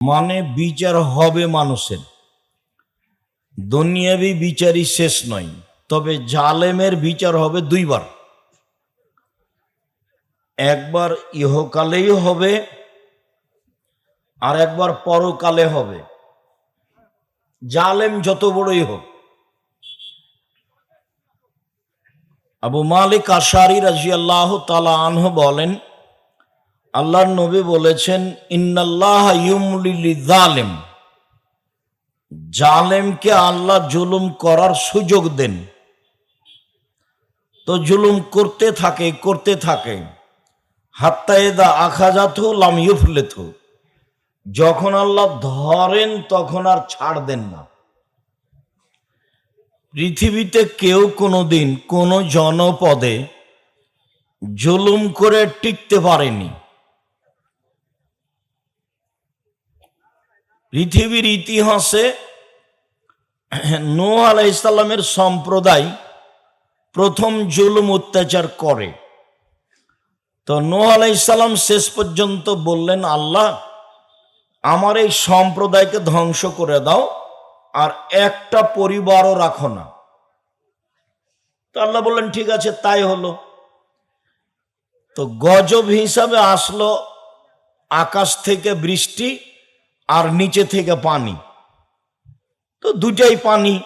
মানে বিচার হবে মানুষের। দুনিয়াবি বিচারই শেষ নয়, তবে জালেমের বিচার হবে দুইবার। একবার ইহকালেই হবে, আর একবার পরকালে হবে। জালেম যত বড়ই হোক। আবু মালিক আশারি রাজিয়াল্লাহ তালা আনহ বলেন আল্লাহর নবী বলেছেন, ইন্নাল্লাহ জালেম জালেমকে আল্লাহ জুলুম করার সুযোগ দেন। তো জুলুম করতে থাকে করতে থাকে। হাত্তায়েদা আখাজাথু লাম ইউফলেথু যখন আল্লাহ ধরেন, তখন আর ছাড় দেন না। পৃথিবীতে কেউ কোনোদিন কোনো জনপদে জুলুম করে টিকতে পারেনি। পৃথিবীর ইতিহাসে নো আলাইসাল্লামের সম্প্রদায় প্রথম জুলুম অত্যাচার করে। তো নো আলাইসাল্লাম শেষ পর্যন্ত বললেন, আল্লাহ, আমার এই সম্প্রদায়কে ধ্বংস করে দাও আর একটা পরিবারও রাখো না। তো আল্লাহ বললেন, ঠিক আছে, তাই হলো। তো গজব হিসাবে আসলো আকাশ থেকে বৃষ্টি আর নিচে থেকে পানি। তো দুটাই পানি।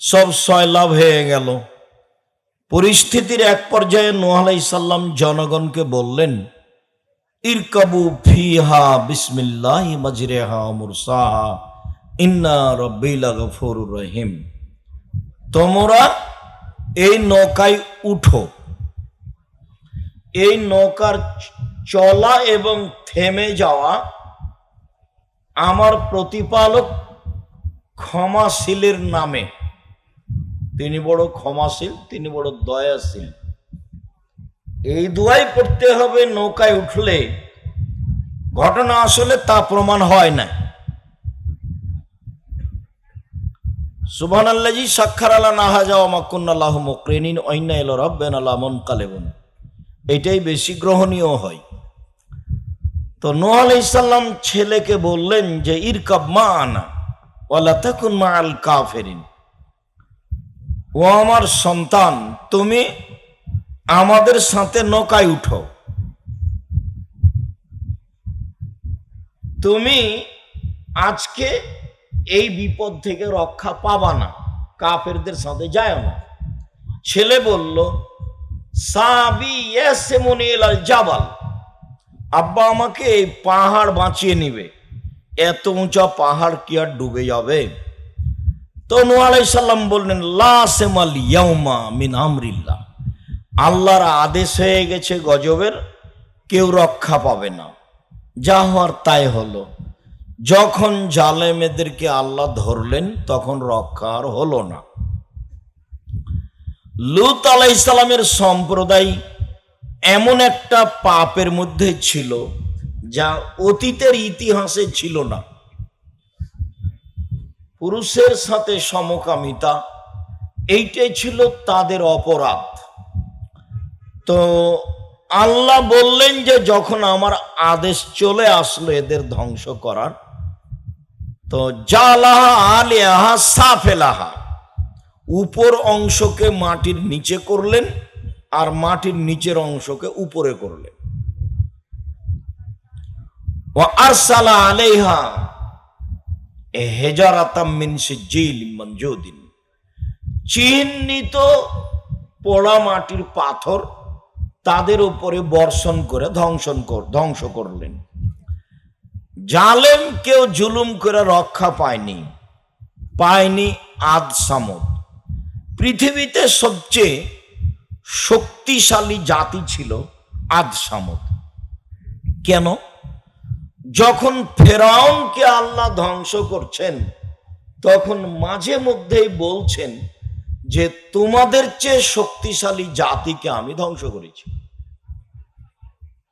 সব সয়লাভ হয়ে গেল। পরিস্থিতির এক পর্যায়ে নোহালাই সাল্লাম জনগণকে বললেন, ইরকাবু ফিহা বিসমিল্লাহ মাজরেহা মুরসাহা। ইন্না রব্বিলা গফুরুর রহিম। তোমরা এই নৌকায় উঠো। এই নৌকার চলা এবং থেমে যাওয়া আমার প্রতিপালক ক্ষমাশীলের নামে। তিনি বড় ক্ষমাশীল, তিনি বড় দয়াশীল। এই দুয়াই পড়তে হবে নৌকায় উঠলে। ঘটনা আসলে তা প্রমাণ হয় না। সুবহান সাক্ষার আলা নাহা যাওয়া মাকুন্নাল্লাহ মকরেনিন ঐনা এলো রব্বেন আল্লাহ মন কালেবন এটাই বেশি গ্রহণীয় হয়। তো নো আলাইসাল্লাম ছেলেকে বললেন যে, ইরকাব মা আনা ওয়ালা তাকুন মা আল কাফেরিন। ও আমার সন্তান, তুমি আমাদের সাথে নৌকায় উঠো। তুমি আজকে এই বিপদ থেকে রক্ষা পাবা না, কাফেরদের সাথে যায় না। ছেলে বলল সাবি ইলাল জাবাল। আব্বা আমাকে এই পাহাড় বাঁচিয়ে নিবে। এত উঁচা পাহাড় কি আর ডুবে যাবে? তো নু আলাইসাল্লাম বললেন লাসেমাল ইয়াউমা মিন আমরিল্লা আল্লাহর আদেশ হয়ে গেছে গজবের, কেউ রক্ষা পাবে না। যা হওয়ার তাই হলো। যখন জালেমেদেরকে আল্লাহ ধরলেন, তখন রক্ষা আর হলো না। লুত আলাইসালামের সম্প্রদায় এমন একটা পাপের মধ্যে ছিল যা অতীতের ইতিহাসে ছিল না। পুরুষের সাথে সমকামিতা, এইটাই ছিল তাদের অপরাধ। তো আল্লাহ বললেন যে, যখন আমার আদেশ চলে আসলো এদের ধ্বংস করার, তো জালাহা আলিয়াহা সাফেলাহা, উপর অংশকে মাটির নিচে করলেন আর মাটির নিচের অংশকে উপরে করলেন ও আরসালা মঞ্জুদিন চিহ্নিত পোড়া মাটির পাথর তাদের উপরে বর্ষণ করে ধ্বংসন ধ্বংস করলেন। জালেম কেউ জুলুম করে রক্ষা পায়নি পায়নি আদ সামদ। পৃথিবীতে সবচেয়ে শক্তিশালী জাতি ছিল আদ কেন? যখন ফেরাউনকে আল্লাহ ধ্বংস করছেন, তখন মাঝে মধ্যেই বলছেন যে, তোমাদের চেয়ে শক্তিশালী জাতিকে আমি ধ্বংস করেছি।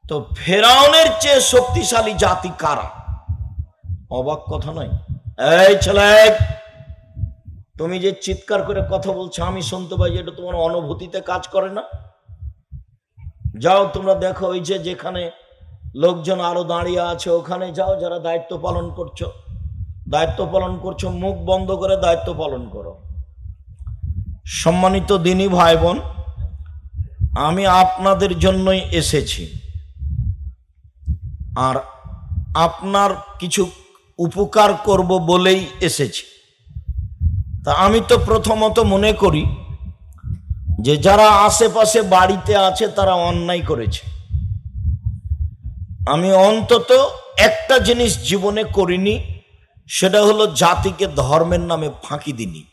তো ফেরাউনের চেয়ে শক্তিশালী জাতি কারা? অবাক কথা নয়। এই ছেলে তুমি যে চিৎকার করে কথা বলছো, আমি শুনতে পাই এটা তোমার অনুভূতিতে কাজ করে না? যাও তোমরা দেখো ওই যে যেখানে লোকজন আরও দাঁড়িয়ে আছে, ওখানে যাও যারা দায়িত্ব পালন করছ। দায়িত্ব পালন করছ, মুখ বন্ধ করে দায়িত্ব পালন করো। সম্মানিত দিনী ভাই বোন আমি আপনাদের জন্যই এসেছি। আর আপনার কিছু উপকার করব বলেই এসেছি। তা আমি তো প্রথমত মনে করি যে যারা আশেপাশে বাড়িতে আছে, তারা অন্যায় করেছে। আমি অন্তত একটা জিনিস জীবনে করিনি, সেটা হলো জাতিকে ধর্মের নামে ফাঁকি দিনি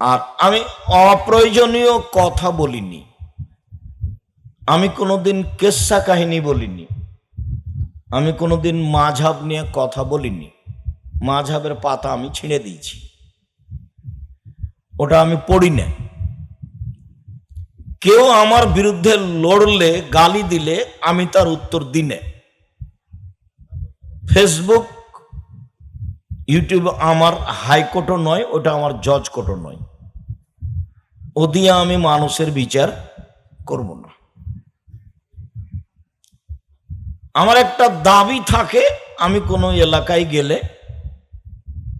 আর আমি অপ্রয়োজনীয় কথা বলিনি। আমি কোনোদিন কেসা কাহিনী বলিনি। আমি কোনোদিন মাঝাব নিয়ে কথা বলিনি। মাঝাবের পাতা আমি ছিঁড়ে দিয়েছি। ওটা আমি পড়ি না কেউ আমার বিরুদ্ধে লড়লে, গালি দিলে আমি তার উত্তর দিনে ফেসবুক, ইউটিউব আমার হাইকোর্টও নয়, ওটা আমার জজ কোর্টও নয়। ও দিয়ে আমি মানুষের বিচার করব না। আমার একটা দাবি থাকে, আমি কোনো এলাকায় গেলে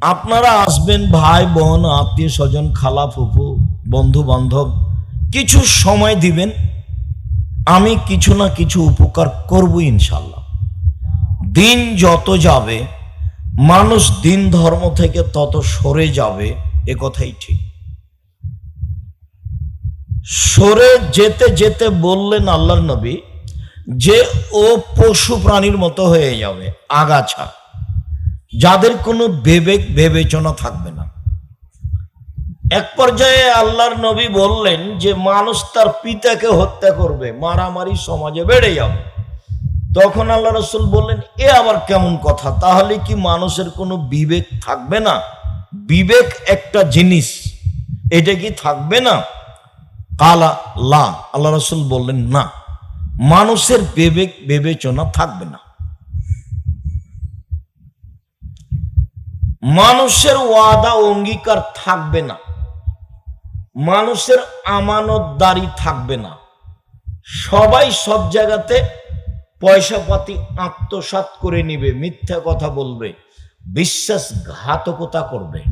আপনারা আসবেন ভাই বোন, আত্মীয় স্বজন, খালা ফুফু, বন্ধু বান্ধব, কিছু সময় দিবেন। আমি কিছু না কিছু উপকার করব ইনশাল্লাহ। দিন যত যাবে, মানুষ দিন ধর্ম থেকে তত সরে যাবে, এ কথাই ঠিক। সরে যেতে যেতে বললেন আল্লাহর নবী যে ও পশু প্রাণীর মতো হয়ে যাবে, আগাছা। যাদের কোনো বিবেক বিবেচনা থাকবে না। এক পর্যায়ে আল্লাহর নবী বললেন যে, মানুষ তার পিতাকে হত্যা করবে, মারামারি সমাজে বেড়ে যাবে। তখন আল্লাহ রসুল বললেন, এ আবার কেমন কথা? তাহলে কি মানুষের কোনো বিবেক থাকবে না? বিবেক একটা জিনিস, এটা কি থাকবে না? কালা, লা। আল্লাহ রসুল বললেন, না। মানুষের বিবেক বিবেচনা থাকবে না। মানুষের ওয়াদা, অঙ্গীকার থাকবে না। মানুষের আমানতদারি থাকবে না। সবাই সব জায়গাতে পয়সা পাতি আত্মসাত করে নিবে, মিথ্যা কথা বলবে, বিশ্বাসঘাতকতা করবে।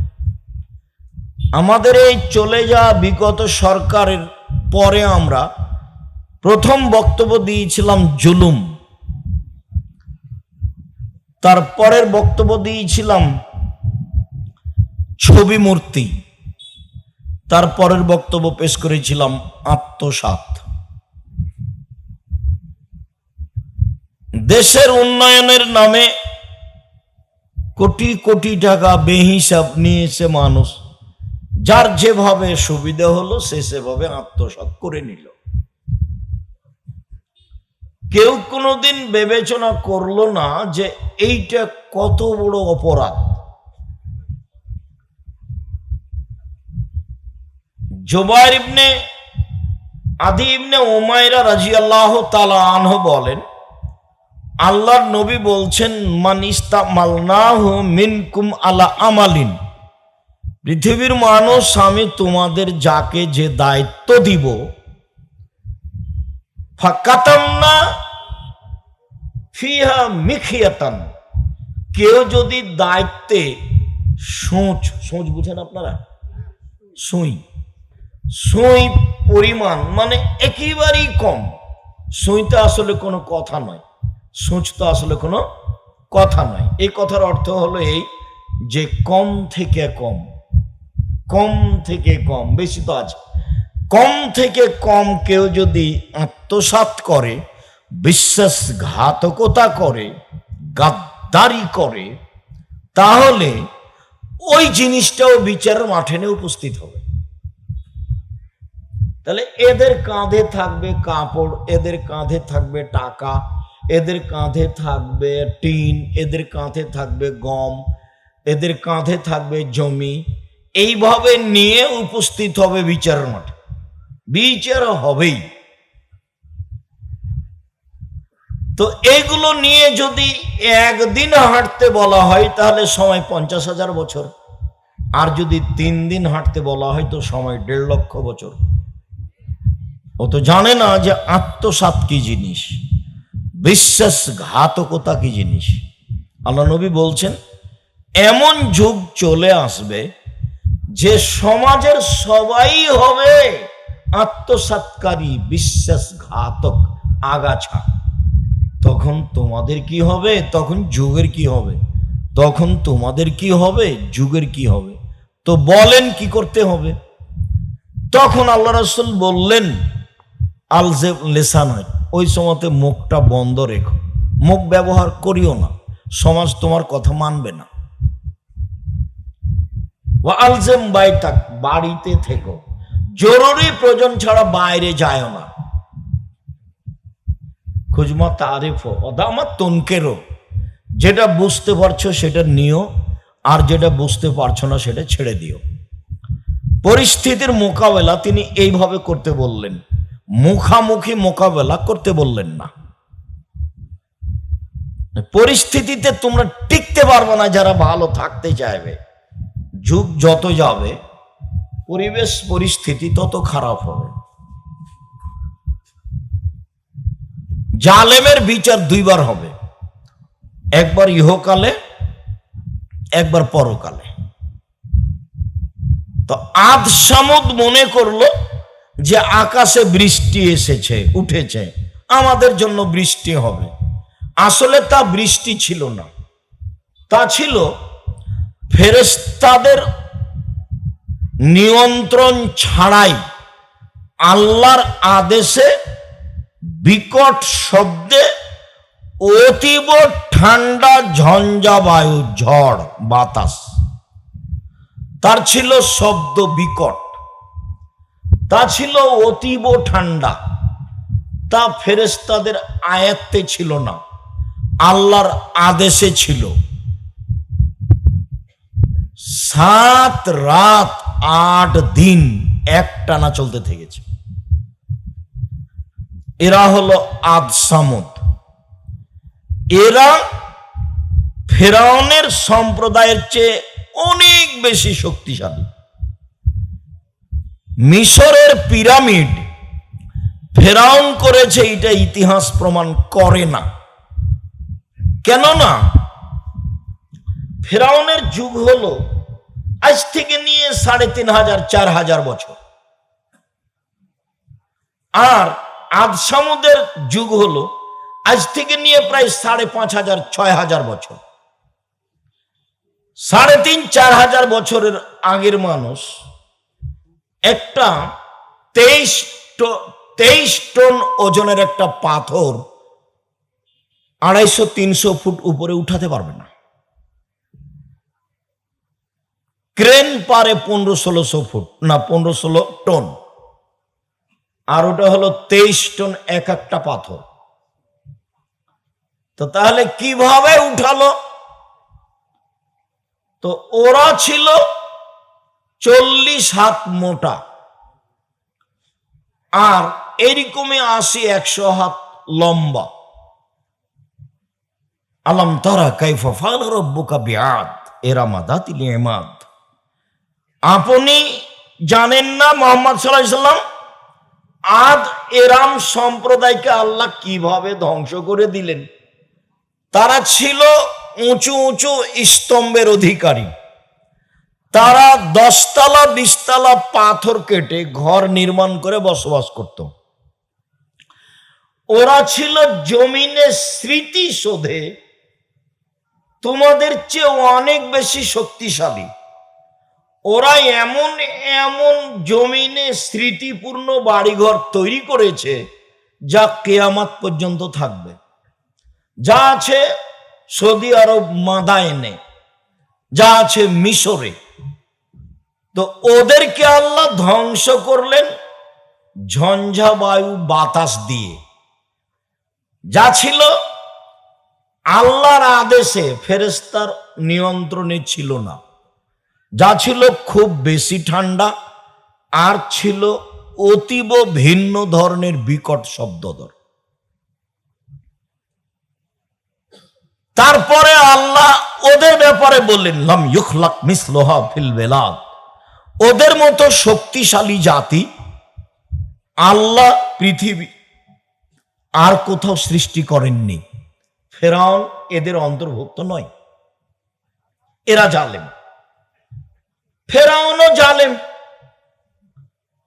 আমাদের এই চলে যাওয়া বিগত সরকারের পরে আমরা প্রথম বক্তব্য দিয়েছিলাম জুলুম। তারপরের বক্তব্য দিয়েছিলাম ছবি মূর্তি। তারপরের বক্তব্য পেশ করেছিলাম আত্মসাত দেশের উন্নয়নের নামে কোটি কোটি টাকা বেহিসাব নিয়েছে মানুষ। যার যেভাবে সুবিধা হলো, সে সেভাবে আত্মসাত করে নিল। কেউ কোনোদিন বিবেচনা করল না যে এইটা কত বড় অপরাধ। জোবাইর ইবনে আদি ইবনে ওমায়রা রাজি আল্লাহ তালা আনহ বলেন, আল্লাহর নবী বলছেন মানিস্তা ইস্তামালনাহ মিনকুম আলা আমালিন। পৃথিবীর মানুষ, আমি তোমাদের যাকে যে দায়িত্ব দিব, ফাকাতাম না ফিহা মিখিয়াতান। কেউ যদি দায়িত্বে সোঁচ সোঁচ বুঝেন আপনারা? সুই। সুই পরিমাণ মানে একেবারেই কম। সুইতে আসলে কোনো কথা নয়, সোচ তো আসলে কোনো কথা নয়। এই কথার অর্থ হলো এই যে কম থেকে কম কম থেকে কম, বেশি তো আছে। কম থেকে কম কেউ যদি আত্মসাত করে, বিশ্বাসঘাতকতা করে, গাদ্দারি করে, তাহলে ওই জিনিসটাও বিচারের মাঠে নিয়ে উপস্থিত হবে। তাহলে এদের কাঁধে থাকবে কাপড়, এদের কাঁধে থাকবে টাকা, এদের কাঁধে থাকবে টিন, এদের কাঁধে থাকবে গম, এদের কাঁধে থাকবে জমি। এইভাবে নিয়ে উপস্থিত হবে বিচার মাঠে। বিচার হবেই। তো এগুলো নিয়ে যদি একদিন হাঁটতে বলা হয়, তাহলে সময় পঞ্চাশ হাজার বছর। আর যদি তিন দিন হাঁটতে বলা হয়, তো সময় দেড় লক্ষ বছর। ও তো জানে না যে আত্মসাত কি জিনিস, বিশ্বাসঘাতকতা কি জিনিস। আল্লাহ নবী বলছেন, এমন যুগ চলে আসবে যে সমাজের সবাই হবে আত্মসাৎকারী, বিশ্বাসঘাতক, আগাছা। তখন তোমাদের কি হবে? তখন যুগের কি হবে? তখন তোমাদের কি হবে? যুগের কি হবে? তো বলেন কি করতে হবে? তখন আল্লাহ রসুল বললেন আলজে লেসান হয় ওই সময়তে মুখটা বন্ধ রেখো। মুখ ব্যবহার করিও না, সমাজ তোমার কথা মানবে না। আলজেম বাইতাক, বাড়িতে থেকো। জরুরি প্রয়োজন ছাড়া বাইরে যায় না। খুজমা তারিফ অদামা তনকেরও। যেটা বুঝতে পারছ সেটা নিও, আর যেটা বুঝতে পারছ না সেটা ছেড়ে দিও। পরিস্থিতির মোকাবেলা তিনি এইভাবে করতে বললেন। মুখামুখি মোকাবেলা করতে বললেন না। পরিস্থিতিতে তোমরা টিকতে পারবে না যারা ভালো থাকতে চাইবে। যুগ যত যাবে, পরিবেশ পরিস্থিতি তত খারাপ হবে। জালেমের বিচার দুইবার হবে। একবার ইহকালে, একবার পরকালে। তো আদ সামুদ মনে করল যে আকাশে বৃষ্টি এসেছে, উঠেছে, আমাদের জন্য বৃষ্টি হবে। আসলে তা বৃষ্টি ছিল না। তা ছিল ফেরেস্তাদের নিয়ন্ত্রণ ছাড়াই আল্লাহর আদেশে বিকট শব্দে অতীব ঠান্ডা ঝঞ্ঝা বায়ু ঝড়, বাতাস। তার ছিল শব্দ বিকট। তা ছিল অতীব ঠান্ডা। তা ফেরেস্তাদের আয়াত্তে ছিল না। আল্লাহর আদেশে ছিল। সাত রাত আট দিন একটানা চলতে থেকেছে। এরা হলো আদ সামুদ। এরা ফেরাউনের সম্প্রদায়ের চেয়ে অনেক বেশি শক্তিশালী। মিশরের পিরামিড, ফেরাউন করেছে এটা ইতিহাস প্রমাণ করে না। কেননা, ফেরাউনের যুগ হলো আজ থেকে নিয়ে সাড়ে তিন হাজার, চার হাজার বছর। আর আদসামুদের যুগ হলো আজ থেকে নিয়ে প্রায় সাড়ে পাঁচ হাজার, ছয় হাজার বছর। সাড়ে তিন, চার হাজার বছরের আগের মানুষ একটা তেইশ তেইশ টন ওজনের একটা পাথর আড়াইশো, তিনশো ফুট উপরে উঠাতে পারবে না। ক্রেন পারে পনেরো, ষোলোশো ফুট, না, পনেরো, ষোলো টন। আর ওটা হলো তেইশ টন এক একটা পাথর। তো তাহলে কীভাবে উঠালো? তো ওরা ছিল চল্লিশ হাত মোটা। আর এরকমই আসি একশো হাত লম্বা। আলম তারা কাইফা ফাল রব্বুকা বিআদ এরামা দাতিল ইমাদ আপনি জানেন না মোহাম্মদ সাল্লাম? আদ এরাম সম্প্রদায়কে আল্লাহ কীভাবে ধ্বংস করে দিলেন? তারা ছিল উঁচু উঁচু স্তম্ভের অধিকারী। তারা দশতলা, বিশতলা পাথর কেটে ঘর নির্মাণ করে বসবাস করত। ওরা ছিল জমিনে স্মৃতি শোধে তোমাদের চেয়ে অনেক বেশি শক্তিশালী। ওরা এমন এমন জমিনে স্মৃতিপূর্ণ বাড়িঘর তৈরি করেছে যা কেয়ামাত পর্যন্ত থাকবে। যা আছে সৌদি আরব মাদায়নে, যা আছে মিশরে। তো ওদেরকে আল্লাহ ধ্বংস করলেন ঝঞ্ঝা বায়ু বাতাস দিয়ে। যা ছিল আল্লাহর আদেশে ফেরেস্তার নিয়ন্ত্রণে ছিল না। যা ছিল খুব বেশি ঠান্ডা আর ছিল অতীব ভিন্ন ধরনের বিকট শব্দদর। তারপরে আল্লাহ ওদের ব্যাপারে বললেন, লাম ইউখলাক মিসলোহা ফিল বেলাদ। ওদের মতো শক্তিশালী জাতি আল্লাহ পৃথিবী আর কোথাও সৃষ্টি করেননি। ফেরাউন এদের অন্তর্ভুক্ত নয়। এরা জালেম। ফেরাউনও জালেম।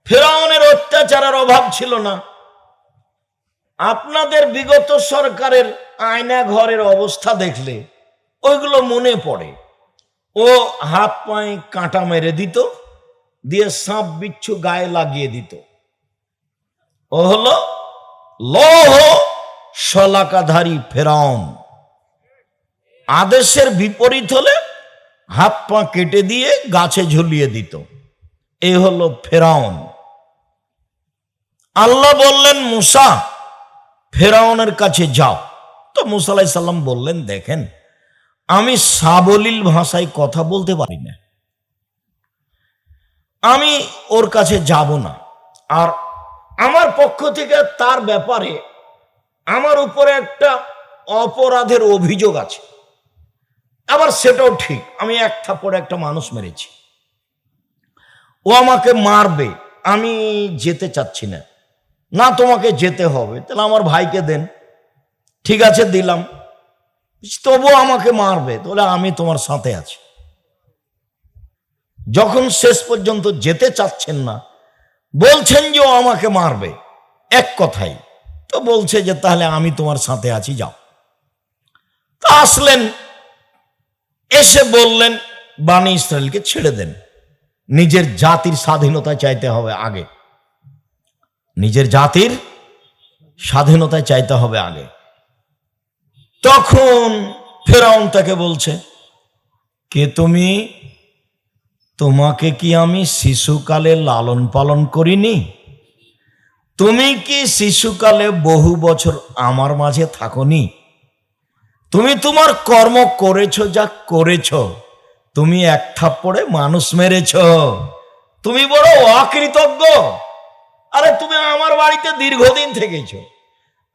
ফেরাউনের অত্যাচারের অভাব ছিল না। আপনাদের বিগত সরকারের আয়না ঘরের অবস্থা দেখলে ওইগুলো মনে পড়ে। ও হাত পায়ে কাঁটা মেরে দিত। দিয়ে সাপ বিচ্ছু গায়ে লাগিয়ে দিত। ও হলো লহ শলাকাধারী ফেরাউন। আদেশের বিপরীত হলে হাত পা কেটে দিয়ে গাছে ঝুলিয়ে দিত। এ হলো ফেরাউন। আল্লাহ বললেন, মুসা, ফেরাউনের কাছে যাও। তো মুসা আলাইহিস সাল্লাম বললেন, দেখেন, আমি সাবলীল ভাষায় কথা বলতে পারি না। আমি ওর কাছে যাব না। আর আমার পক্ষ থেকে তার ব্যাপারে আমার উপরে একটা অপরাধের অভিযোগ আছে। আবার সেটাও ঠিক, আমি এক থাপ্পড়ে একটা মানুষ মেরেছি। ও আমাকে মারবে, আমি যেতে চাচ্ছি না। না, তোমাকে যেতে হবে, তাহলে আমার ভাইকে দেন। ঠিক আছে, দিলাম। তবুও আমাকে মারবে, তাহলে আমি তোমার সাথে আছি। যখন শেষ পর্যন্ত যেতে চাচ্ছেন না, বলছেন যে ও আমাকে মারবে। এক কথাই, তো বলছে যে তাহলে আমি তোমার সাথে আছি, যাও। তো আসলেন, এসে বললেন, বাণী ইসরায়েলকে ছেড়ে দেন। নিজের জাতির স্বাধীনতা চাইতে হবে আগে। নিজের জাতির স্বাধীনতা চাইতে হবে আগে। তখন ফেরাউন তাকে বলছে, কে তুমি? তোমাকে কি আমি শিশুকালে লালন পালন করিনি? তুমি কি শিশুকালে বহু বছর আমার মাঝে থাকনি? তুমি তোমার কর্ম করেছ যা করেছ। তুমি এক থাপ্পড়ে মানুষ মেরেছ। তুমি বড় অকৃতজ্ঞ। আরে তুমি আমার বাড়িতে দীর্ঘদিন থেকেছ।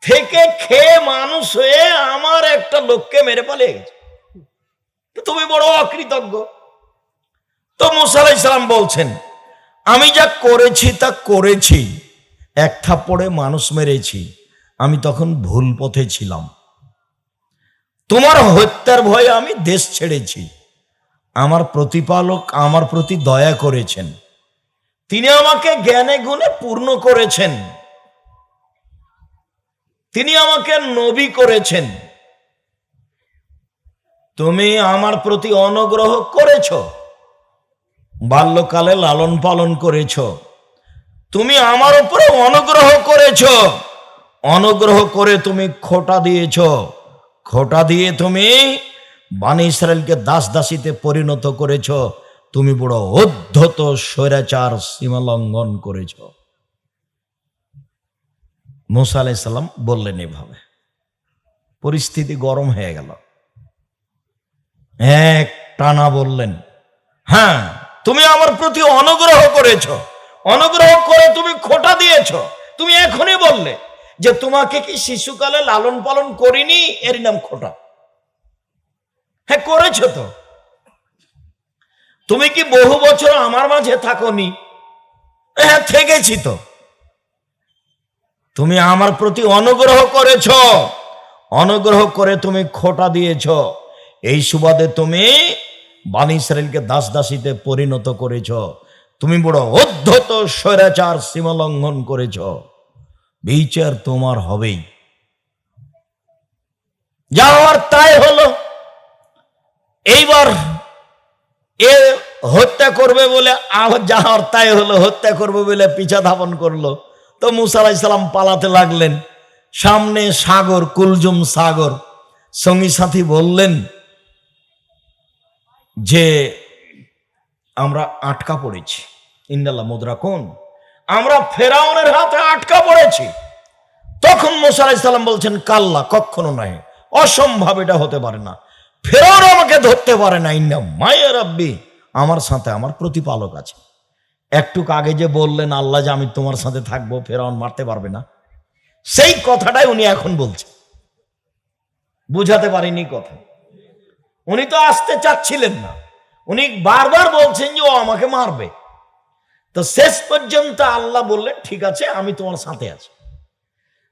থেকে খেয়ে মানুষ হয়ে আমার একটা লোককে মেরে পালিয়ে গেছে। তুমি বড় অকৃতজ্ঞ। তো মুসা ইসলাম বলছেন, আমি যা করেছি তা করেছি, এক থাপ্পড়ে মানুষ মেরেছি, আমি তখন ভুল পথে ছিলাম। তোমার হত্যার ভয়ে আমি দেশ ছেড়েছি। আমার প্রতিপালক আমার প্রতি দয়া করেছেন। তিনি আমাকে জ্ঞানে গুণে পূর্ণ করেছেন। তিনি আমাকে নবী করেছেন। তুমি আমার প্রতি অনুগ্রহ করেছ। বাল্যকালে লালন পালন করেছ। তুমি আমার উপরে অনুগ্রহ করেছ। অনুগ্রহ করে তুমি খোটা দিয়েছ। খোটা দিয়ে তুমি বাণী ইসরায়েলকে দাস দাসীতে পরিণত করেছ। তুমি বড় অধ্যত স্বৈরাচার সীমা লঙ্ঘন করেছ। মুসা আলাইসাল্লাম বললেন এভাবে। পরিস্থিতি গরম হয়ে গেল। এক টানা বললেন হ্যাঁ তুমি আমার প্রতি অনুগ্রহ করেছ। অনুগ্রহ করে তুমি খোটা দিয়েছ। তুমি এখনই বললে যে তোমাকে কি শিশুকালে লালন পালন করিনি? এর নাম খোটা। হ্যাঁ করেছ তো। তুমি কি বহু বছর আমার মাঝে থাকনি? হ্যাঁ থেকেছি তো। তুমি আমার প্রতি অনুগ্রহ করেছ। অনুগ্রহ করে তুমি খোটা দিয়েছ। এই সুবাদে তুমি বাণী ইসরায়েলকে দাস দাসীতে পরিণত করেছ। তুমি বড় অধ্যত স্বৈরাচার সীমা লঙ্ঘন করেছ। বিচার তোমার হবেই। যা হওয়ার তাই হলো, এইবার এ হত্যা করবে বলে যা হওয়ার তাই হলো, হত্যা করবে বলে পিছা ধাপন করল। তো মুসা আলাইসালাম পালাতে লাগলেন। সামনে সাগর, কুলজুম সাগর। সঙ্গী সাথী বললেন যে আমরা আটকা পড়েছি। ইন্দাল্লা মুদ্রা কোন? আমরা ফেরাউনের হাতে আটকা পড়েছি। তখন মোসা আলাইসাল্লাম বলছেন, কাল্লা কখনো নয় অসম্ভব এটা হতে পারে না। ফেরাউন আমাকে ধরতে পারে না। ইন্না মায়ের রাব্বি, আমার সাথে আমার প্রতিপালক আছে। একটুক আগে যে বললেন, আল্লাহ যে আমি তোমার সাথে থাকব, ফেরাউন মারতে পারবে না। সেই কথাটাই উনি এখন বলছেন। বুঝাতে পারিনি কথা। উনি তো আসতে চাচ্ছিলেন না। উনি বারবার বলছেন যে ও আমাকে মারবে। তো শেষ পর্যন্ত আল্লাহ বললেন, ঠিক আছে, আমি তোমার সাথে আছি।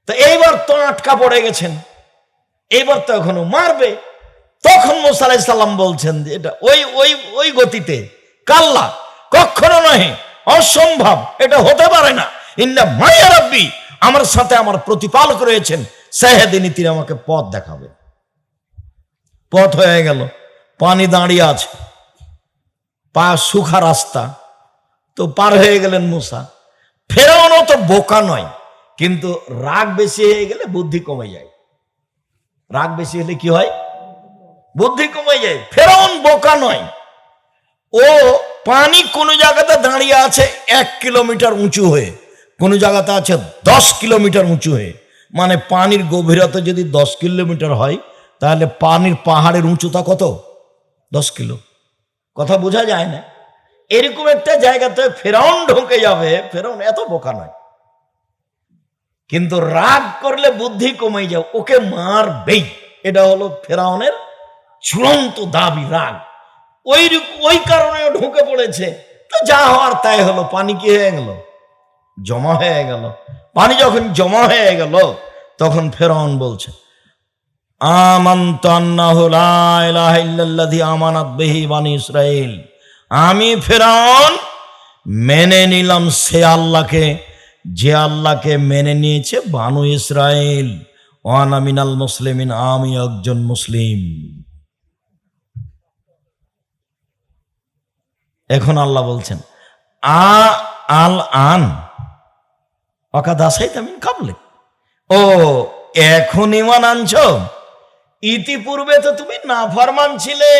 তো এইবার তো আটকা পড়ে গেছেন। এইবার তো এখনও মারবে। তখন মোসা আলাইসাল্লাম বলছেন যে, এটা ওই ওই ওই গতিতে, কাল্লা, কখনো নহে, অসম্ভব, এটা হতে পারে না। ইন্না মায়া রাব্বি, আমার সাথে আমার প্রতিপালক রয়েছেন সেহেদিনই তিনি আমাকে পথ দেখাবে পথ হয়ে গেল। পানি দাঁড়িয়ে আছে। পা সুখা রাস্তা। তো পার হয়ে গেলেন মুসা। ফেরাউনও তো বোকা নয়, কিন্তু রাগ বেশি হয়ে গেলে বুদ্ধি কমে যায়। রাগ বেশি হলে কি হয়? বুদ্ধি কমে যায়। ফেরাউন বোকা নয়। ও পানি কোন জায়গাতে দাঁড়িয়ে আছে এক কিলোমিটার উঁচু হয়ে। কোন জায়গাতে আছে দশ কিলোমিটার উঁচু হয়ে। মানে পানির গভীরতা যদি দশ কিলোমিটার হয় তাহলে পানির পাহাড়ের উঁচুতা কত? দশ কিলো। কথা বোঝা যায় না। এরকম একটা জায়গাতে ফেরাউন ঢুকে যাবে। ফেরাউন এত বোকা নয়। কিন্তু রাগ করলে বুদ্ধি কমে যাও ওকে মারবেই। এটা হলো ফেরাউনের চূড়ান্ত দাবি, রাগ। ওই ওই কারণে ঢুকে পড়েছে। তো যা হওয়ার তাই হলো। পানি কি হয়ে গেল? জমা হয়ে গেল। পানি যখন জমা হয়ে গেল, তখন ফেরাউন বলছে আমি ফেরাউন মেনে নিলাম সে আল্লাহকে, যে আল্লাহকে মেনে নিয়েছে বানু ইসরায়েল ওয়ানা মিনাল মুসলিমিন, আমি একজন মুসলিম। এখন আল্লাহ বলছেন, আ আল আন অকাদাসাই তামিন কাবলে ও, এখন ইমান আনছ? ইতিপূর্বে তো তুমি না ফরমান ছিলে।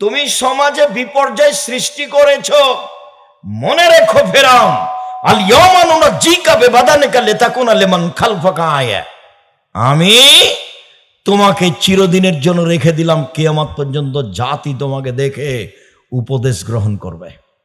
তুমি সমাজে বিপর্যয় সৃষ্টি করেছ। মনে রেখো ফেরাম আল ইয়মানুনা জিকা বেবাদানিকা লেতাকুনা লেমান খালফাকা আয়া। আমি তোমাকে চিরদিনের জন্য রেখে দিলাম, কিয়ামত পর্যন্ত জাতি তোমাকে দেখে উপদেশ গ্রহণ করবে।